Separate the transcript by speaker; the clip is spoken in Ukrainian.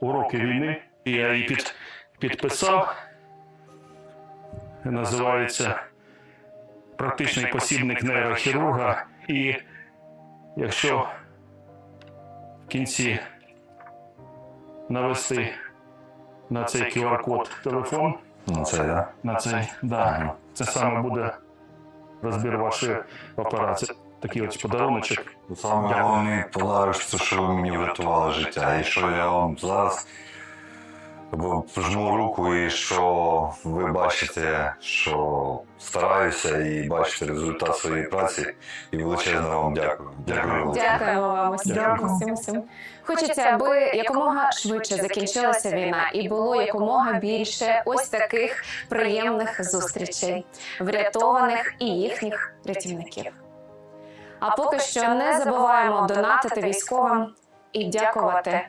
Speaker 1: уроки війни. І я її під, підписав. Називається Практичний посібник нейрохірурга. І якщо в кінці навести на цей QR-код телефон,
Speaker 2: Ну, це да?
Speaker 1: на цей, да, це саме буде розбір вашої операції. Такий ось подаруночок.
Speaker 2: Саме головний подарок, це що ви мені врятували життя. І що я вам зараз жму руку, і що ви бачите, що стараюся і бачите результат своєї праці. І величезно вам дякую. Дякую.
Speaker 3: Дякуємо вам усім.
Speaker 1: Дякую.
Speaker 3: усім, усім. Хочеться, аби якомога швидше закінчилася війна і було якомога більше ось таких приємних зустрічей, врятованих і їхніх рятівників. А поки що не забуваємо донатити військовим і дякувати